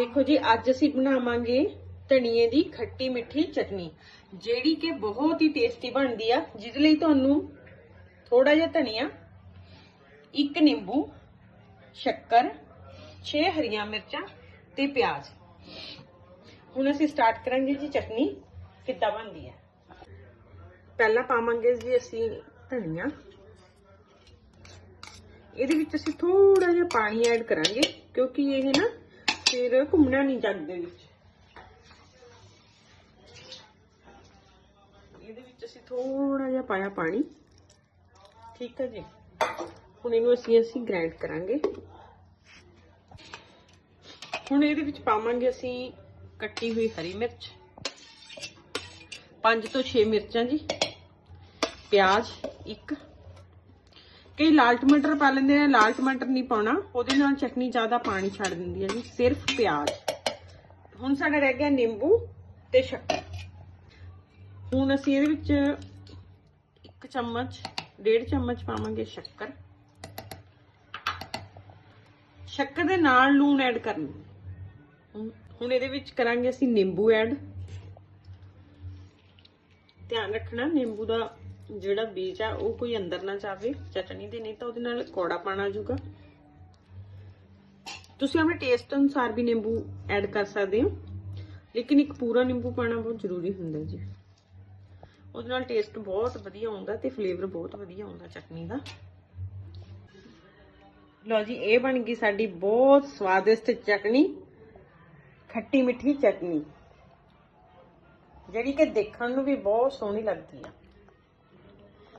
ਦੇਖੋ ਜੀ, ਅੱਜ ਅਸੀਂ ਬਣਾਵਾਂਗੇ ਧਨੀਏ ਦੀ ਖੱਟੀ ਮਿੱਠੀ ਚਟਨੀ, ਜਿਹੜੀ ਕਿ ਬਹੁਤ ਹੀ ਟੇਸਟੀ ਬਣਦੀ ਆ ਜਿਹਦੇ ਲਈ ਤੁਹਾਨੂੰ ਥੋੜਾ ਜਿਹਾ ਧਨੀਆ, ਇੱਕ ਨਿੰਬੂ, ਸ਼ੱਕਰ 6 ਹਰੀਆਂ ਮਿਰਚਾਂ ਤੇ ਪਿਆਜ਼। ਹੁਣ ਅਸੀਂ ਸਟਾਰਟ ਕਰਾਂਗੇ ਜੀ ਚਟਨੀ, ਕਿੱਦਾਂ ਬਣਦੀ ਹੈ ਪਹਿਲਾਂ ਪਾਵਾਂਗੇ ਜੀ ਅਸੀਂ ਧਨੀਆ। ਇਹਦੇ ਵਿੱਚ ਅਸੀਂ ਥੋੜਾ ਜਿਹਾ ਪਾਣੀ ਐਡ ਕਰਾਂਗੇ, ਕਿਉਂਕਿ ਇਹ ਨਾ ਫਿਰ ਘੁੰਮਣਾ ਨਹੀਂ ਜੱਗ ਦੇ ਵਿੱਚ। ਇਹਦੇ ਵਿੱਚ ਅਸੀਂ ਥੋੜਾ ਜਿਹਾ ਪਾਇਆ ਪਾਣੀ। ਠੀਕ ਹੈ ਜੀ? ਹੁਣ ਇਹਨੂੰ ਅਸੀਂ ਅਸੀਂ ਗ੍ਰਾਈਂਡ ਕਰਾਂਗੇ। ਹੁਣ ਇਹਦੇ ਵਿੱਚ ਪਾਵਾਂਗੇ ਅਸੀਂ ਕੱਟੀ ਹੋਈ ਹਰੀ ਮਿਰਚ। 5 ਤੋਂ 6 ਮਿਰਚਾਂ ਜੀ। ਪਿਆਜ਼ ਇੱਕ। ਕਈ ਲਾਲ ਟਮਾਟਰ ਪਾ ਲੈਂਦੇ ਆ ਲਾਲ ਟਮਾਟਰ ਨਹੀਂ ਪਾਉਣਾ। ਉਹਦੇ ਨਾਲ ਚਟਨੀ ਜ਼ਿਆਦਾ ਪਾਣੀ ਛੱਡ ਦਿੰਦੀ ਹੈ ਜੀ ਸਿਰਫ ਪਿਆਜ਼। ਹੁਣ ਸਾਡਾ ਰਹਿ ਗਿਆ ਨਿੰਬੂ ਤੇ ਸ਼ੱਕਰ। ਹੁਣ ਅਸੀਂ ਇਹਦੇ ਵਿੱਚ ਇੱਕ ਚਮਚ, ਡੇਢ ਚਮਚ ਪਾਵਾਂਗੇ ਸ਼ੱਕਰ। ਸ਼ੱਕਰ ਦੇ ਨਾਲ ਲੂਣ ਐਡ ਕਰਨਾ। ਹੁਣ- ਹੁਣ ਇਹਦੇ ਵਿੱਚ ਕਰਾਂਗੇ ਅਸੀਂ ਨਿੰਬੂ ਐਡ। ਧਿਆਨ ਰੱਖਣਾ, ਨਿੰਬੂ ਦਾ ਜਿਹੜਾ ਬੀਜ ਆ, ਉਹ ਕੋਈ ਅੰਦਰ ਨਾ ਜਾਵੇ, ਚਟਨੀ ਦੇ, ਨਹੀਂ ਤਾਂ ਉਹਦੇ ਨਾਲ ਕੌੜਾ ਪਾਣਾ ਜੂਗਾ। ਤੁਸੀਂ ਆਪਣੇ ਟੇਸਟ ਅਨੁਸਾਰ ਵੀ ਨਿੰਬੂ ਐਡ ਕਰ ਸਕਦੇ ਹੋ, ਲੇਕਿਨ ਇੱਕ ਪੂਰਾ ਨਿੰਬੂ ਪਾਣਾ ਬਹੁਤ ਜ਼ਰੂਰੀ ਹੁੰਦਾ ਜੀ। ਉਹਦੇ ਨਾਲ ਟੇਸਟ ਬਹੁਤ ਵਧੀਆ ਆਉਂਦਾ ਤੇ ਫਲੇਵਰ ਬਹੁਤ ਵਧੀਆ ਆਉਂਦਾ ਚਟਨੀ ਦਾ। ਲਓ ਜੀ, ਇਹ ਬਣ ਗਈ ਸਾਡੀ ਬਹੁਤ ਸਵਾਦਿਸ਼ਟ ਚਟਨੀ, ਖੱਟੀ ਮਿੱਠੀ ਚਟਨੀ। ਜਿਹੜੀ ਕਿ ਦੇਖਣ ਨੂੰ ਵੀ ਬਹੁਤ ਸੋਹਣੀ ਲੱਗਦੀ ਆ।